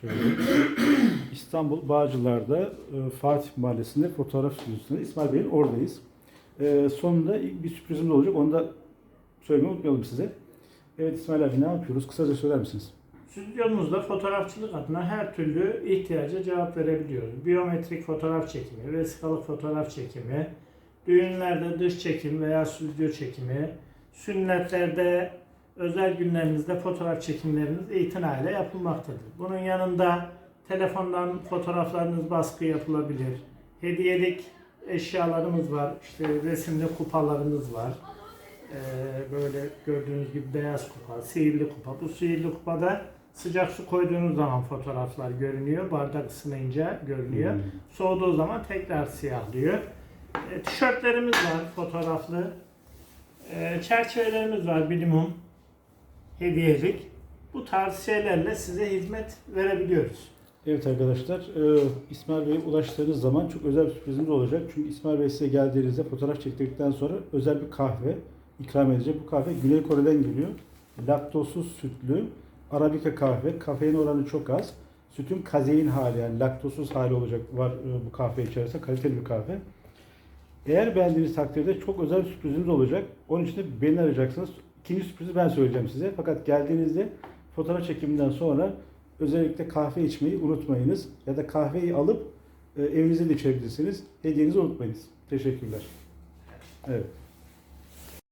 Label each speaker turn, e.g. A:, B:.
A: Şöyle. İstanbul Bağcılar'da e, Fatih Mahallesi'nde fotoğraf stüdyosunda İsmail Bey'in oradayız. E, sonunda ilk bir sürprizimiz olacak. Onu da söylemeyi unutmayalım size. Evet İsmail abi ne yapıyoruz? Kısaca söyler misiniz?
B: Stüdyomuzda fotoğrafçılık adına her türlü ihtiyaca cevap verebiliyoruz. Biyometrik fotoğraf çekimi, vesikalık fotoğraf çekimi, düğünlerde dış çekim veya stüdyo çekimi, sünnetlerde, özel günlerinizde fotoğraf çekimleriniz itinayla yapılmaktadır. Bunun yanında telefondan fotoğraflarınız baskı yapılabilir. Hediyelik eşyalarımız var. İşte resimli kupalarımız var. Ee, böyle gördüğünüz gibi beyaz kupa, sihirli kupa. Bu sihirli kupada sıcak su koyduğunuz zaman fotoğraflar görünüyor. Bardak ısınınca görünüyor.
A: Hmm.
B: Soğuduğu zaman tekrar siyahlıyor. E, tişörtlerimiz var fotoğraflı. E, çerçevelerimiz var minimum hediyelik. Bu tarz şeylerle size hizmet verebiliyoruz.
A: Evet arkadaşlar, e, İsmail Bey'e ulaştığınız zaman çok özel bir sürprizimiz olacak. Çünkü İsmail Bey size geldiğinizde fotoğraf çektirdikten sonra özel bir kahve ikram edecek. Bu kahve Güney Kore'den geliyor. Laktozsuz sütlü, Arabika kahve. Kafein oranı çok az. Sütün kazein hali yani laktozsuz hali olacak var e, bu kahve içerisinde. Kaliteli bir kahve. Eğer beğendiğiniz takdirde çok özel bir sürprizimiz olacak. Onun için de beni arayacaksınız. İkinci sürprizi ben söyleyeceğim size. Fakat geldiğinizde fotoğraf çekiminden sonra özellikle kahve içmeyi unutmayınız. Ya da kahveyi alıp e, evinizde de içebilirsiniz. Hediyenizi unutmayınız. Teşekkürler. Evet.